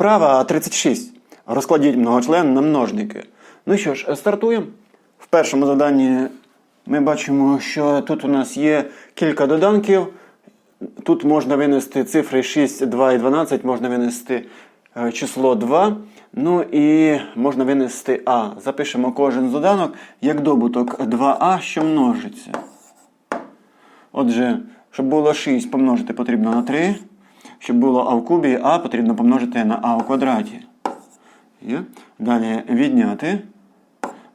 Вправа 36. Розкладіть многочлен на множники. Ну що ж, стартуємо. В першому заданні ми бачимо, що тут у нас є кілька доданків. Тут можна винести цифри 6, 2 і 12, можна винести е, число 2. Ну і можна винести А. Запишемо кожен доданок як добуток 2А, що множиться. Отже, щоб було 6 помножити потрібно на 3. Щоб було А в кубі, А потрібно помножити на А в квадраті. Є? Далі відняти.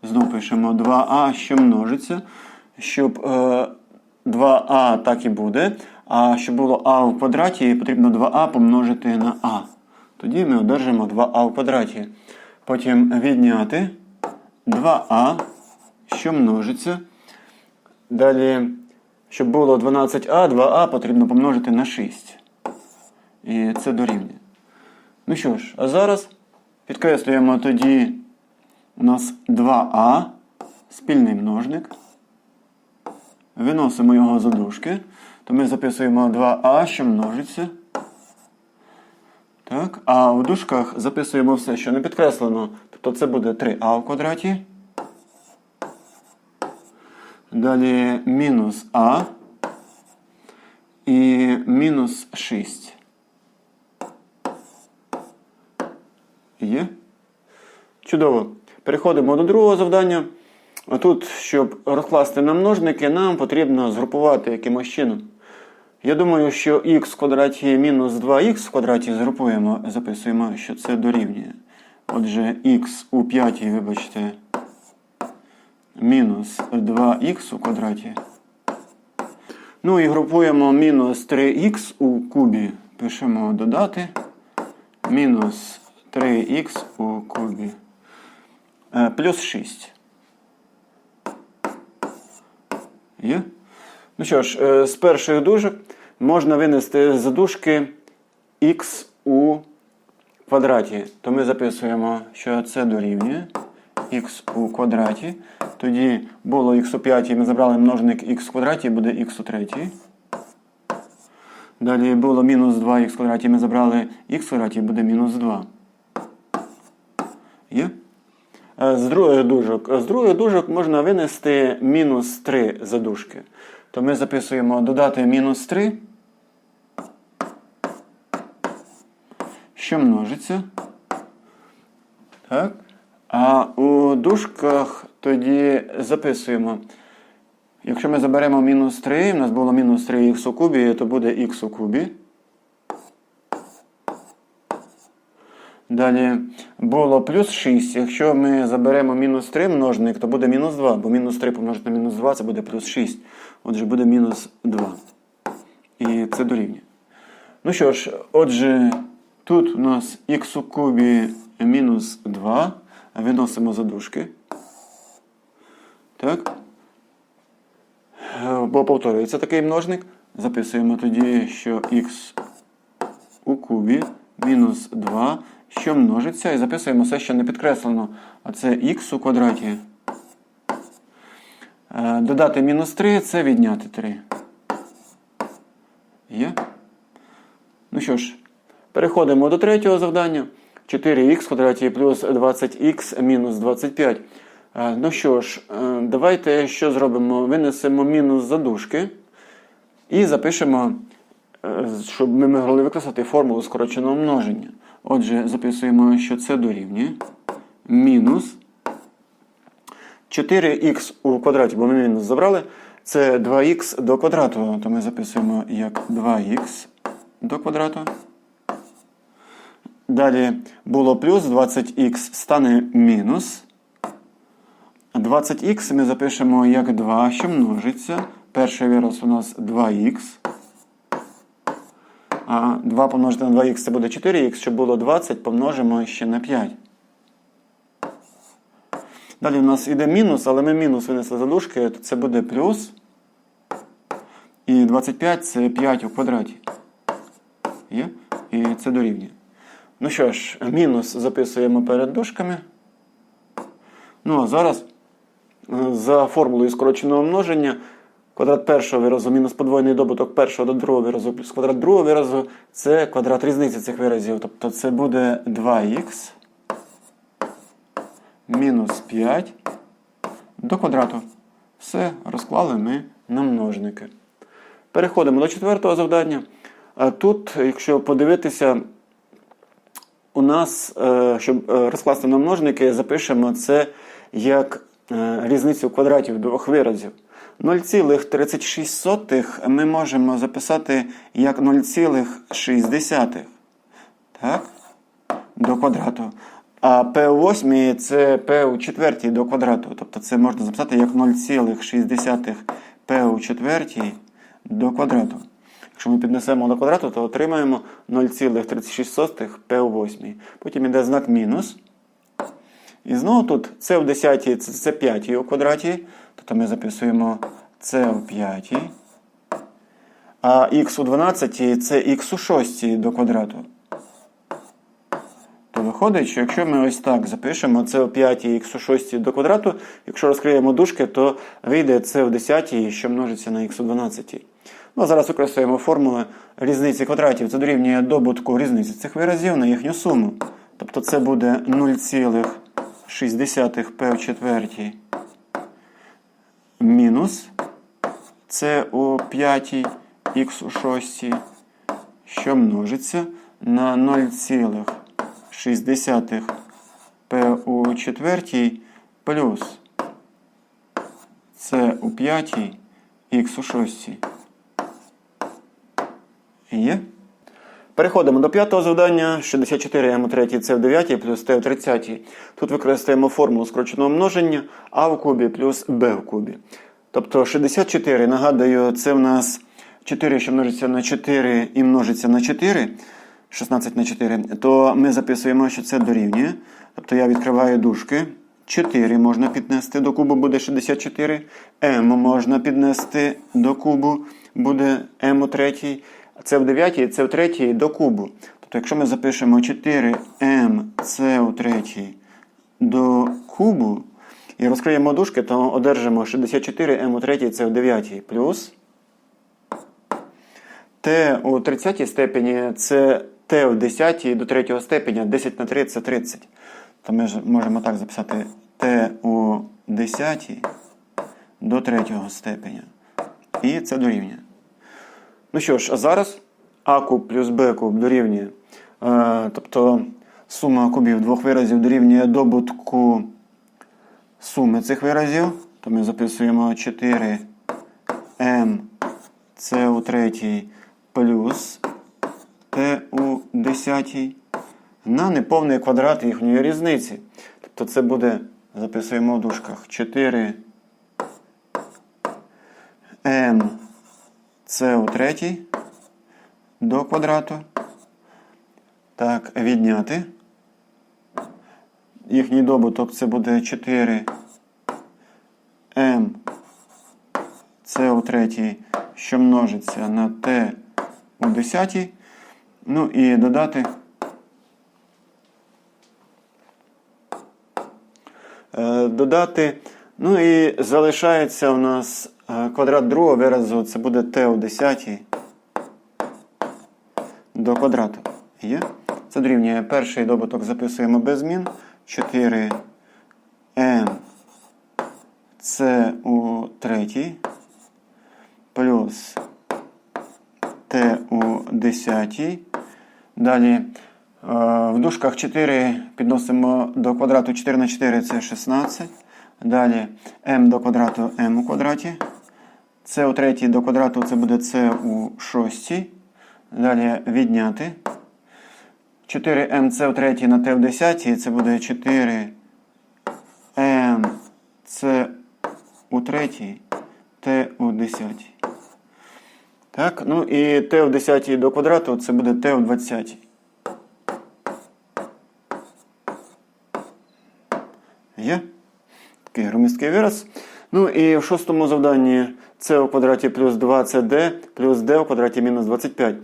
Знову пишемо 2А, що множиться. Щоб е, 2А так і буде. А щоб було А в квадраті, потрібно 2А помножити на А. Тоді ми одержимо 2А в квадраті. Потім відняти 2А, що множиться. Далі, щоб було 12А, 2А потрібно помножити на 6. І це дорівнює. Ну що ж, а зараз підкреслюємо тоді у нас 2А, спільний множник. Виносимо його за дужки. То ми записуємо 2А, що множиться. Так, а в дужках записуємо все, що не підкреслено. Тобто це буде 3А в квадраті. Далі мінус А і мінус 6. Є? Чудово. Переходимо до другого завдання. Тут, щоб розкласти на множники, нам потрібно згрупувати якимось чином. Я думаю, що х в квадраті мінус 2х в квадраті згрупуємо, записуємо, що це дорівнює. Отже, х у п'ятій, вибачте, мінус 2х у квадраті. Ну і групуємо мінус 3х у кубі. Пишемо додати. Мінус 3х у кубі. Е, плюс 6. Є? Ну що ж, е, з перших дужок можна винести з дужки х у квадраті. То ми записуємо, що це дорівнює х у квадраті. Тоді було х у п'ятій, ми забрали множник х в квадраті, буде х у третій. Далі було мінус 2х квадраті, ми забрали х в квадраті, буде мінус 2. Є? Е, З других дужок. З других дужок можна винести мінус 3 задушки. То ми записуємо додати мінус 3, що множиться. Так. А у дужках тоді записуємо. Якщо ми заберемо мінус 3, у нас було мінус 3х у кубі, то буде х у кубі. Далі було плюс 6. Якщо ми заберемо мінус 3 множник, то буде мінус 2, бо мінус 3 помножити на мінус 2 це буде плюс 6. Отже, буде мінус 2. І це дорівнює. Ну що ж, отже, тут у нас х у кубі мінус 2. Виносимо задушки. Так. Бо повторюється такий множник. Записуємо тоді, що х у кубі мінус 2, що множиться, і записуємо все, що не підкреслено. А це х у квадраті. Е, Додати мінус 3 це відняти 3. Є? Ну що ж, переходимо до третього завдання. 4х в квадраті плюс 20х мінус 25. Е, Ну що ж, е, давайте що зробимо? Винесемо мінус задушки і запишемо, щоб ми могли використати формулу скороченого множення. Отже, записуємо, що це дорівнює мінус 4х у квадраті, бо ми мінус забрали. Це 2х до квадрату, то ми записуємо як 2х до квадрату. Далі було плюс 20х стане мінус. 20х ми запишемо як 2, що множиться. Перший вираз у нас 2х. А 2 помножити на 2х це буде 4х, щоб було 20, помножимо ще на 5. Далі у нас йде мінус, але ми мінус винесли за дужки, то це буде плюс. І 25 це 5 у квадраті. Є? І це дорівнює. Ну що ж, мінус записуємо перед дужками. Ну а зараз е, за формулою скороченого множення Квадрат першого виразу мінус подвоєний добуток першого до другого виразу плюс квадрат другого виразу це квадрат різниці цих виразів. Тобто це буде 2х мінус 5 до квадрату. Все, розклали ми на множники. Переходимо до четвертого завдання. А Тут, якщо подивитися, у нас, е, щоб е, розкласти на множники, запишемо це як е, різницю квадратів двох виразів. 0,36 ми можемо записати як 0,6. Так? До квадрату. А P8 це p у четвертій до квадрату. Тобто це можна записати як 0,6 p у четвертій до квадрату. Якщо ми піднесемо до квадрату, то отримаємо 0,36 p у 8. Потім йде знак мінус. І знову тут c в 10 це, це 5 у квадраті. Тобто ми записуємо c у 5. А х у 12 це х у 6 до квадрату. То виходить, що якщо ми ось так запишемо це у 5 і х у 6 до квадрату, якщо розкриємо дужки, то вийде це в 10, що множиться на х у 12. Ну, зараз використаємо формули різниці квадратів. Це дорівнює добутку різниці цих виразів на їхню суму. Тобто це буде 0,6 p в четвертій мінус це у 5 х у 6, що множиться на 0,6 p у четвертій плюс це у 5 х у 6. Є? Переходимо до п'ятого завдання. 64 м 3 це в 9 плюс t в 30. Тут використаємо формулу скороченого множення а в кубі плюс b в кубі. Тобто 64, нагадую, це в нас 4, що множиться на 4 і множиться на 4, 16 на 4, то ми записуємо, що це дорівнює. Тобто я відкриваю дужки. 4 можна піднести до кубу, буде 64. m можна піднести до кубу, буде m у третій. Це в 9, це в третій до кубу. Тобто, якщо ми запишемо 4m це у третій до кубу і розкриємо дужки, то одержимо 64 m у третій це в 9 плюс t у 30 степені це t в 10 до 3 степеня, 10 на 3 це 30. То ми ж можемо так записати t у 10 до 3 степеня. І це дорівнює. Ну що ж, а зараз а куб плюс b куб дорівнює. Е, тобто сума кубів двох виразів дорівнює добутку суми цих виразів. То ми записуємо 4m це у третій плюс t у десятій на неповний квадрат їхньої різниці. Тобто це буде, записуємо в дужках 4 m це у третій до квадрату. Так, відняти. Їхній добуток це буде 4 m це у третій, що множиться на t у десятій. Ну і додати. Е, Додати. Ну і залишається у нас квадрат другого виразу, це буде t у десятій до квадрату. Є? Це дорівнює перший добуток записуємо без змін. 4 m це у третій плюс t у десятій. Далі е, в дужках 4 підносимо до квадрату 4 на 4 це 16. Далі m до квадрату m у квадраті. Це у третій до квадрату це буде c у шостій. Далі відняти. 4mc у третій на t в десятій. Це буде 4 mc у третій, t у десятій. Так, ну і t в десятій до квадрату це буде t в двадцятій. Є? Такий громісткий вираз. Ну і в шостому завданні c у квадраті плюс 2cd плюс d у квадраті мінус 25.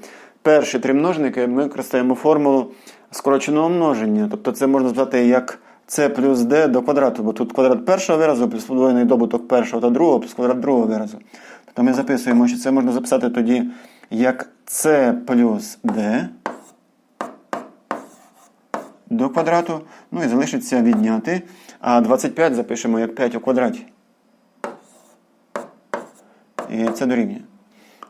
Перші три множники ми використаємо формулу скороченого множення. Тобто це можна звати як c плюс d до квадрату, бо тут квадрат першого виразу плюс подвоєний добуток першого та другого плюс квадрат другого виразу. то ми записуємо, що це можна записати тоді як c плюс d до квадрату. Ну і залишиться відняти. А 25 запишемо як 5 у квадраті. І це дорівнює.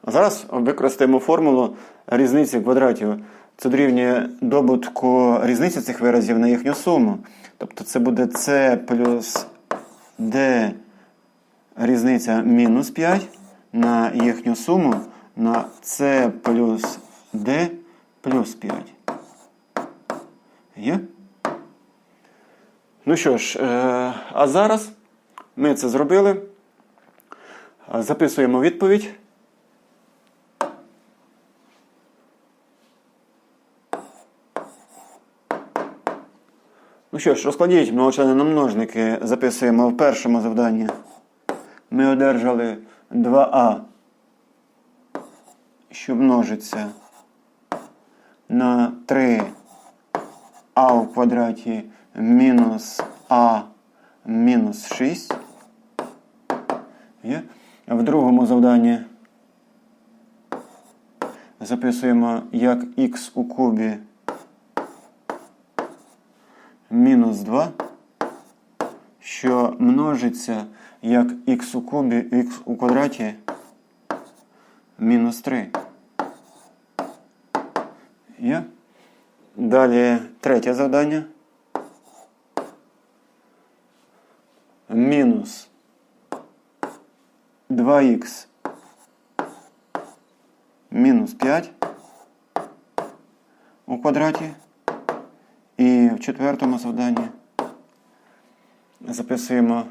Зараз використаємо формулу різниці квадратів. Це дорівнює добутку різниці цих виразів на їхню суму. Тобто це буде c плюс d різниця мінус 5 на їхню суму на c плюс d плюс 5. Є? Ну що ж, е, а зараз ми це зробили. Записуємо відповідь. Ну що ж, розкладіть многочлени на множники. Записуємо в першому завданні. Ми одержали 2а, що множиться на 3 а в квадраті мінус а мінус 6. Є? В другому завданні записуємо як х у кубі мінус 2, що множиться як х у кубі х у квадраті мінус 3. Є? Далі третє завдання. Мінус 2х мінус 5 у квадраті. І в четвертому завданні записуємо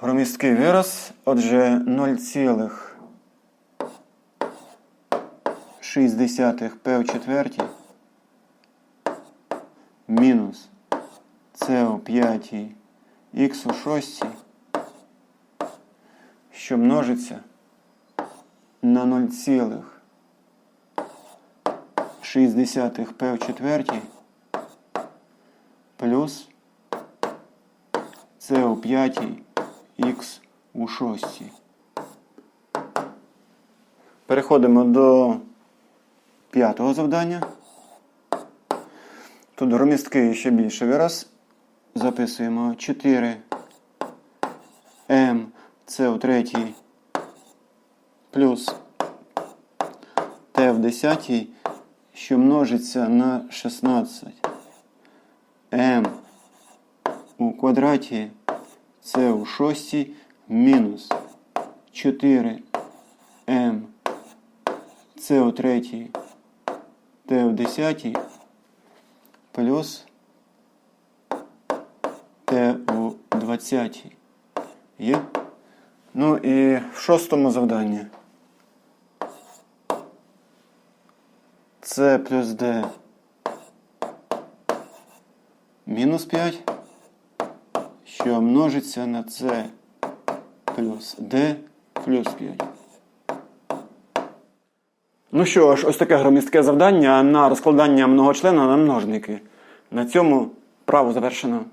громісткий вираз. Отже, 0,6 p у четвертій мінус c у п'ятій х у шостій, що множиться на 0,6 p у четвертій плюс c у п'ятій х у шостій. Переходимо до п'ятого завдання. Тут громісткий ще більше вираз. Записуємо 4 m c у третій плюс t в десятій, що множиться на 16 m у квадраті c у шостій мінус 4 m c у третій t в десятій плюс t у двадцятій. Є? Ну і в шостому завданні. c плюс d мінус 5, що множиться на c плюс d плюс 5. Ну що ж, ось таке громістке завдання на розкладання многочлена на множники. На цьому право завершено.